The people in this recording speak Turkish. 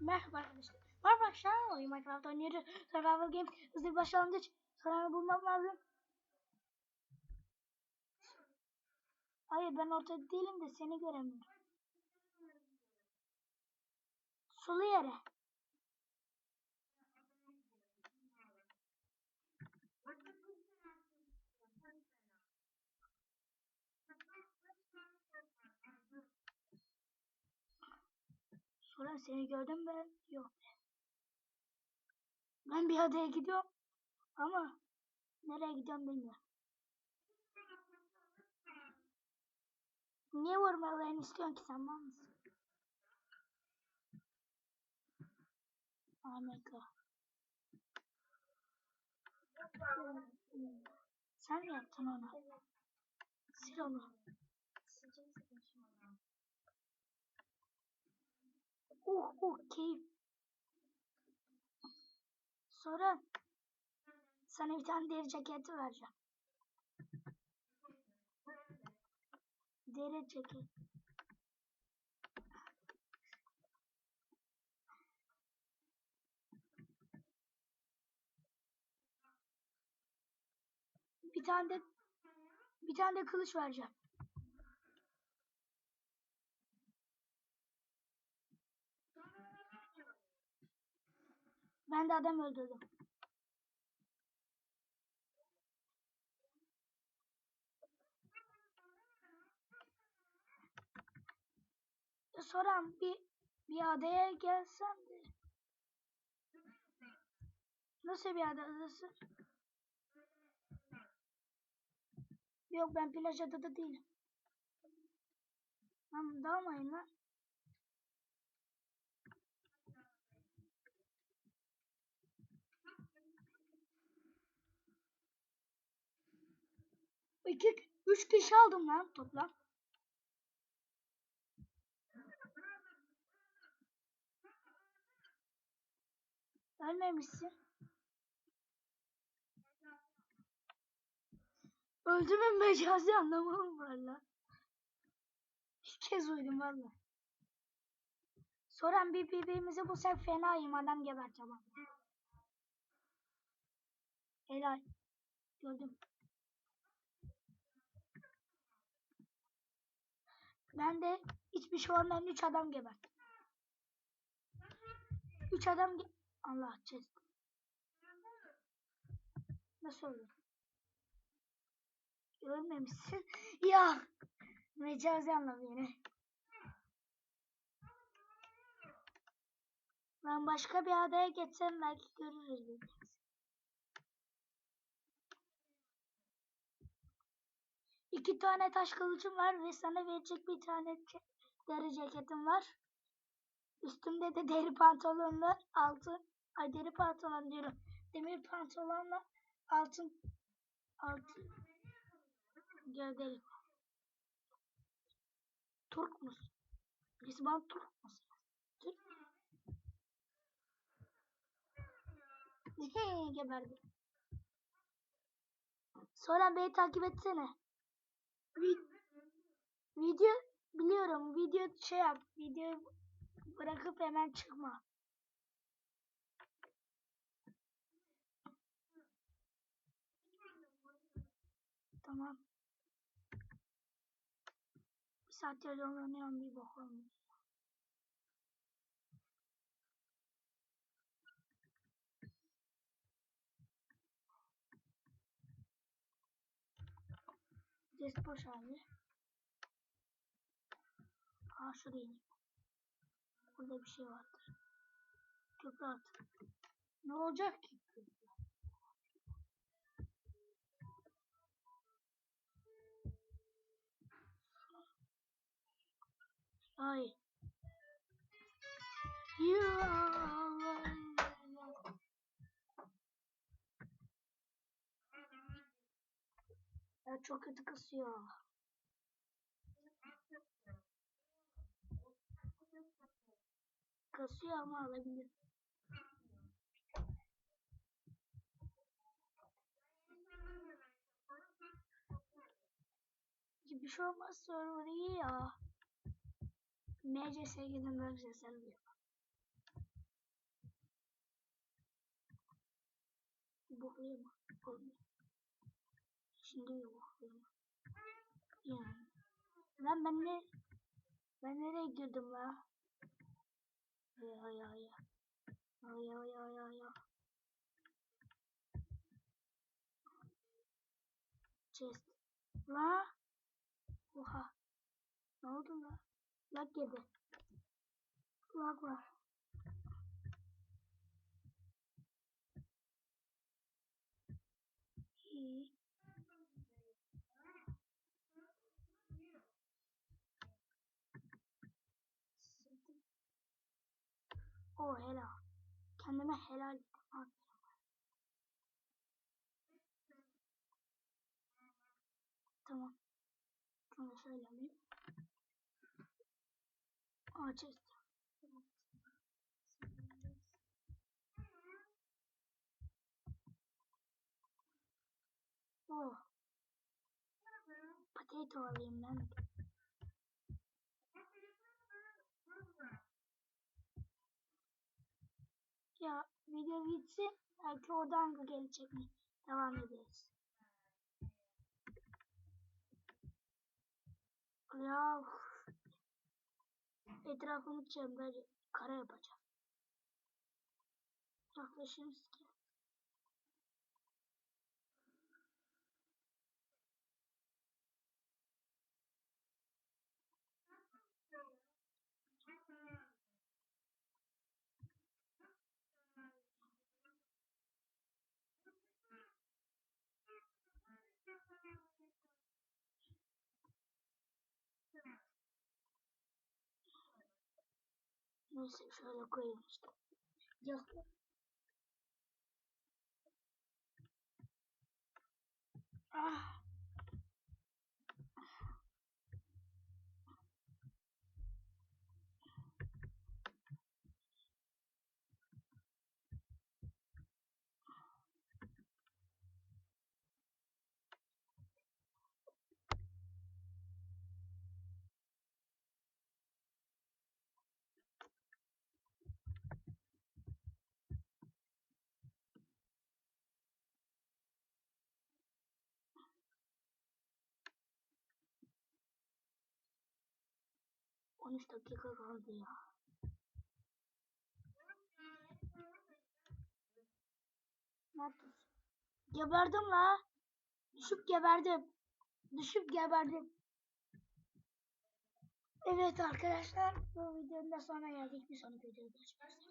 Merhaba arkadaşlar. Merhaba arkadaşlar. Oyun Minecraft oynuyoruz. Survival Game. Hızlı bir başlangıç. Sonra bulmam lazım. Hayır ben ortada değilim de seni göremiyorum. Sulu yere. Sonra seni gördüm ben yok. Ben bir adaya gidiyorum ama nereye gidiyorum bilmiyorum. Niye vurmalarını istiyorsun ki sen mal mısın? Amerika. Sen mi yaptın onu? Sil onu. Uh uh keyif. Sonra sana bir tane deri ceketi vereceğim. Deri ceket. Bir tane de bir tane de kılıç vereceğim. Ben de adam öldürdüm. Sonra bir bir adaya gelsem de. Nasıl bir adadasın? Yok ben plaj adada değilim. Lan dalmayın lan. İki, üç kişi aldım lan toplam. Ölmemişsin. Öldürme mecazi anlamı mı var lan? İlk kez duydum valla. Soran bir birbirimizi bulsak fenayım adam geberteceğim. Helal. Gördüm. Ben de hiçbir şey olmayan 3 adam geberttim. 3 adam ge Allah çöz. Nasıl olur? Görmemişsin. ya. Mecazi anlamı yine. Ben başka bir adaya geçsem belki görürüz birbirimizi. İki tane taş kılıcım var ve sana verecek bir tane deri ceketim var. Üstümde de deri pantolonla altın, ay deri pantolon diyorum. Demir pantolonla altın, altın gövdeli. Türk musun? Birisi bana Türk musun? Türk geberdi. Sonra beni takip etsene. Vi- video biliyorum. Video şey yap. Video bırakıp hemen çıkma. Tamam. Bir saattir dolanıyorum bir bok olmuş. Des boş abi. Aa şuraya ineyim. Burada bir şey vardır. Köprü at. Ne olacak ki? Ay. Ya. Ya çok kötü kasıyor. kasıyor ama alabilir. Bir şey olmaz sorun iyi ya. MCS'ye gidin ben size seviyorum. Buhlayayım. Buhlayayım. Şimdi buhlayayım. Yani. Lan ben ne? Ben nereye girdim la? Ay ay. Ay ay ay ay ay. Chest. La. Oha. Ne oldu la? Lag girdi. Lag var. İyi. O helal. Kendime helal ettim. Tamam. Şunu şöyle alayım. Aa chest. Oh. Potato alayım ben. Ya video bitsin. Belki oradan gelecek mi? Devam ederiz. Ya etrafımı çember kara yapacağım. Yaklaşırız ki. Neyse şöyle koyayım işte. Yok. Ah. On üç dakika kaldı ya. Ne yaptın? Geberdim la. Düşüp geberdim. Düşüp geberdim. Evet arkadaşlar bu videonun da sonuna geldik. Bir sonraki videoda görüşmek üzere.